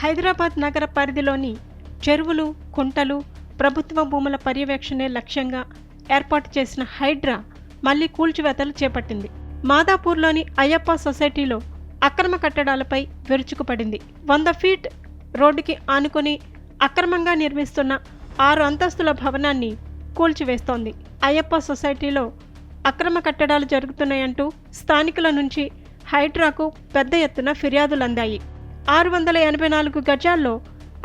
హైదరాబాద్ నగర పరిధిలోని చెరువులు కుంటలు ప్రభుత్వ భూముల పర్యవేక్షణే లక్ష్యంగా ఏర్పాటు చేసిన హైడ్రా మళ్ళీ కూల్చివేతలు చేపట్టింది. మాదాపూర్లోని అయ్యప్ప సొసైటీలో అక్రమ కట్టడాలపై విరుచుకుపడింది. వంద ఫీట్ రోడ్డుకి ఆనుకొని అక్రమంగా నిర్మిస్తున్న ఆరు అంతస్తుల భవనాన్ని కూల్చివేస్తోంది. అయ్యప్ప సొసైటీలో అక్రమ కట్టడాలు జరుగుతున్నాయంటూ స్థానికుల నుంచి హైడ్రాకు పెద్ద ఎత్తున ఫిర్యాదులు అందాయి ఆరు వందల ఎనభై నాలుగు గజాల్లో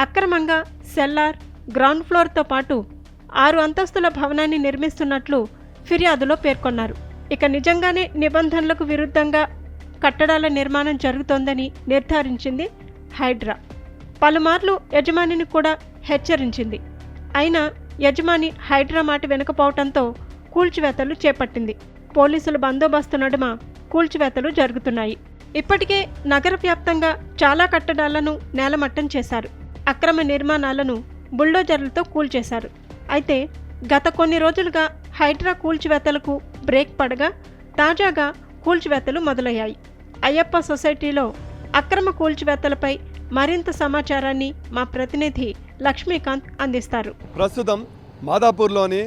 అక్రమంగా సెల్లార్ గ్రౌండ్ ఫ్లోర్తో పాటు ఆరు అంతస్తుల భవనాన్ని నిర్మిస్తున్నట్లు ఫిర్యాదులో పేర్కొన్నారు. ఇక నిజంగానే నిబంధనలకు విరుద్ధంగా కట్టడాల నిర్మాణం జరుగుతోందని నిర్ధారించింది హైడ్రా. పలుమార్లు యజమానిని కూడా హెచ్చరించింది. అయినా యజమాని హైడ్రా మాట వినకపోవడంతో కూల్చివేతలు చేపట్టింది. పోలీసుల బందోబస్తు నడుమ కూల్చివేతలు జరుగుతున్నాయి. ఇప్పటికే నగర వ్యాప్తంగా చాలా కట్టడాలను నేలమట్టం చేశారు. అక్రమ నిర్మాణాలను బుల్డోజర్లతో కూల్చేశారు. అయితే గత కొన్ని రోజులుగా హైడ్రా కూల్చివేతలకు బ్రేక్ పడగా తాజాగా కూల్చివేతలు మొదలయ్యాయి. అయ్యప్ప సొసైటీలో అక్రమ కూల్చివేతలపై మరింత సమాచారాన్ని మా ప్రతినిధి లక్ష్మీకాంత్ అందిస్తారు. ప్రస్తుతం మాదాపూర్లోని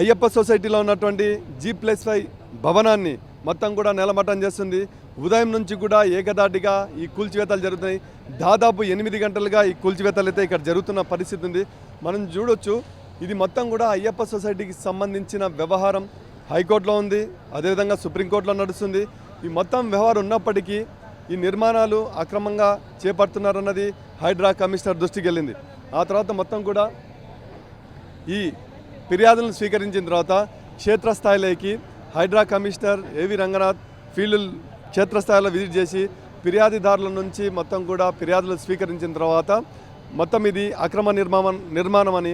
అయ్యప్ప సొసైటీలో ఉన్నటువంటి జీ ప్లస్ ఫైవ్ భవనాన్ని మొత్తం కూడా నేలమట్టం చేస్తుంది. ఉదయం నుంచి కూడా ఏకదాటిగా ఈ కూల్చివేతలు జరుగుతున్నాయి. దాదాపు ఎనిమిది గంటలుగా ఈ కూల్చివేతలు అయితే ఇక్కడ జరుగుతున్న పరిస్థితి ఉంది. మనం చూడొచ్చు ఇది మొత్తం కూడా అయ్యప్ప సొసైటీకి సంబంధించిన వ్యవహారం. హైకోర్టులో ఉంది అదేవిధంగా సుప్రీంకోర్టులో నడుస్తుంది. ఈ మొత్తం వ్యవహారం ఉన్నప్పటికీ ఈ నిర్మాణాలు అక్రమంగా చేపడుతున్నారన్నది హైడ్రా కమిషనర్ దృష్టికి వెళ్ళింది. ఆ తర్వాత మొత్తం కూడా ఈ ఫిర్యాదులను స్వీకరించిన తర్వాత క్షేత్రస్థాయిలోకి హైడ్రా కమిషనర్ ఏవి రంగనాథ్ ఫీల్డ్ క్షేత్రస్థాయిలో విజిట్ చేసి ఫిర్యాదుదారుల నుంచి మొత్తం కూడా ఫిర్యాదులు స్వీకరించిన తర్వాత మొత్తం ఇది అక్రమ నిర్మాణం నిర్మాణం అని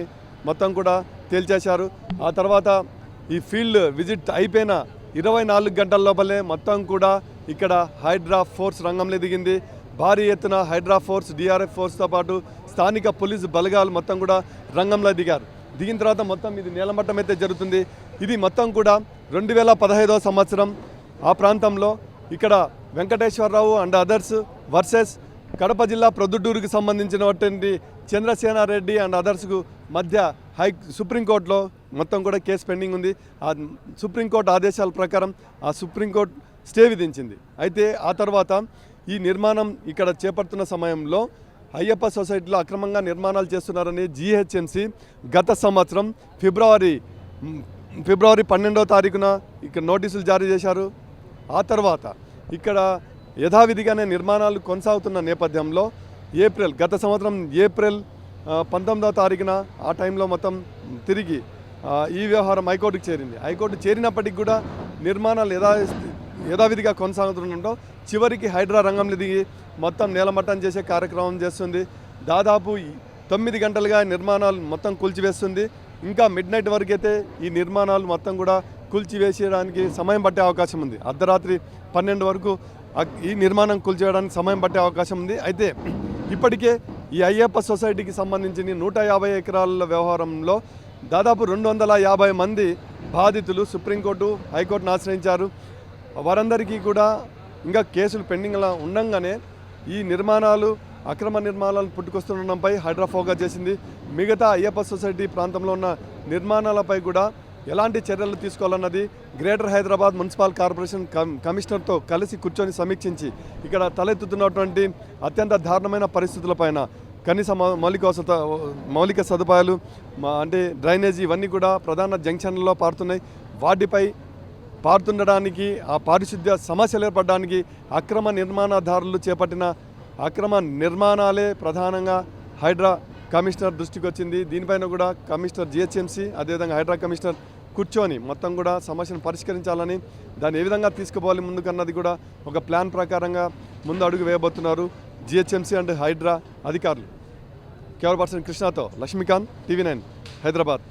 మొత్తం కూడా తేల్చేశారు. ఆ తర్వాత ఈ ఫీల్డ్ విజిట్ అయిపోయిన ఇరవై నాలుగు గంటల లోపలే మొత్తం కూడా ఇక్కడ హైడ్రా ఫోర్స్ రంగంలో దిగింది. భారీ ఎత్తున హైడ్రా ఫోర్స్ డిఆర్ఎఫ్ ఫోర్స్తో పాటు స్థానిక పోలీసు బలగాలు మొత్తం కూడా రంగంలో దిగారు. దిగిన తర్వాత మొత్తం ఇది నేలమట్టం అయితే జరుగుతుంది. ఇది మొత్తం కూడా రెండు వేల పదహైదవ సంవత్సరం ఆ ప్రాంతంలో ఇక్కడ Venkateswara Rao and others versus Kadapa జిల్లా ప్రొద్దుటూరుకి సంబంధించినటువంటి చంద్రసేనారెడ్డి అండ్ అదర్స్కు మధ్య హై సుప్రీంకోర్టులో మొత్తం కూడా కేసు పెండింగ్ ఉంది. ఆ సుప్రీంకోర్టు ఆదేశాల ప్రకారం ఆ సుప్రీంకోర్టు స్టే విధించింది. అయితే ఆ తర్వాత ఈ నిర్మాణం ఇక్కడ చేపడుతున్న సమయంలో అయ్యప్ప సొసైటీలో అక్రమంగా నిర్మాణాలు చేస్తున్నారని జీహెచ్ఎంసీ గత సంవత్సరం ఫిబ్రవరి ఫిబ్రవరి పన్నెండవ తారీఖున ఇక్కడ నోటీసులు జారీ చేశారు. ఆ తర్వాత ఇక్కడ యథావిధిగానే నిర్మాణాలు కొనసాగుతున్న నేపథ్యంలో ఏప్రిల్ గత సంవత్సరం ఏప్రిల్ పంతొమ్మిదవ తారీఖున ఆ టైంలో మొత్తం తిరిగి ఈ వ్యవహారం హైకోర్టుకు చేరింది. హైకోర్టు చేరినప్పటికి కూడా నిర్మాణాలు యథా యథావిధిగా కొనసాగుతుండటంతో చివరికి హైడ్రా రంగంలో దిగి మొత్తం నేలమట్టం చేసే కార్యక్రమం చేస్తుంది. దాదాపు తొమ్మిది గంటలుగా నిర్మాణాలు మొత్తం కూల్చివేస్తుంది. ఇంకా మిడ్ నైట్ వరకు అయితే ఈ నిర్మాణాలు మొత్తం కూడా కూల్చివేసేయడానికి సమయం పట్టే అవకాశం ఉంది. అర్ధరాత్రి పన్నెండు వరకు ఈ నిర్మాణం కూల్చేయడానికి సమయం పట్టే అవకాశం ఉంది. అయితే ఇప్పటికే ఈ అయ్యప్ప సొసైటీకి సంబంధించిన నూట యాభై ఎకరాల వ్యవహారంలో దాదాపు రెండు వందల యాభై మంది బాధితులు సుప్రీంకోర్టు హైకోర్టును ఆశ్రయించారు. వారందరికీ కూడా ఇంకా కేసులు పెండింగ్లా ఉండంగానే ఈ నిర్మాణాలు అక్రమ నిర్మాణాలు పుట్టుకొస్తుండడంపై హైడ్రా ఫోకస్ చేసింది. మిగతా అయ్యప్ప సొసైటీ ప్రాంతంలో ఉన్న నిర్మాణాలపై కూడా ఎలాంటి చర్యలు తీసుకోవాలన్నది గ్రేటర్ హైదరాబాద్ మున్సిపల్ కార్పొరేషన్ కమిషనర్తో కలిసి కూర్చొని సమీక్షించి ఇక్కడ తలెత్తుతున్నటువంటి అత్యంత దారుణమైన పరిస్థితులపైన కనీస మౌ- మౌలిక వసత మౌలిక సదుపాయాలు అంటే డ్రైనేజీ ఇవన్నీ కూడా ప్రధాన జంక్షన్లలో పారుతున్నాయి. వాటిపై పారుతుండడానికి ఆ పారిశుద్ధ్య సమస్యలు ఏర్పడడానికి అక్రమ నిర్మాణదారులు చేపట్టిన అక్రమ నిర్మాణాలే ప్రధానంగా హైడ్రా కమిషనర్ దృష్టికి వచ్చింది. దీనిపైన కూడా కమిషనర్ జిహెచ్ఎంసీ అదేవిధంగా హైడ్రా కమిషనర్ కూర్చొని మొత్తం కూడా సమస్యను పరిష్కరించాలని దాన్ని ఏ విధంగా తీసుకుపోవాలి ముందుకన్నది కూడా ఒక ప్లాన్ ప్రకారంగా ముందు అడుగు వేయబోతున్నారు జిహెచ్ఎంసీ అండ్ హైడ్రా అధికారులు. కేవల్ పర్సన్ కృష్ణతో లక్ష్మీకాంత్ టీవీ నైన్ హైదరాబాద్.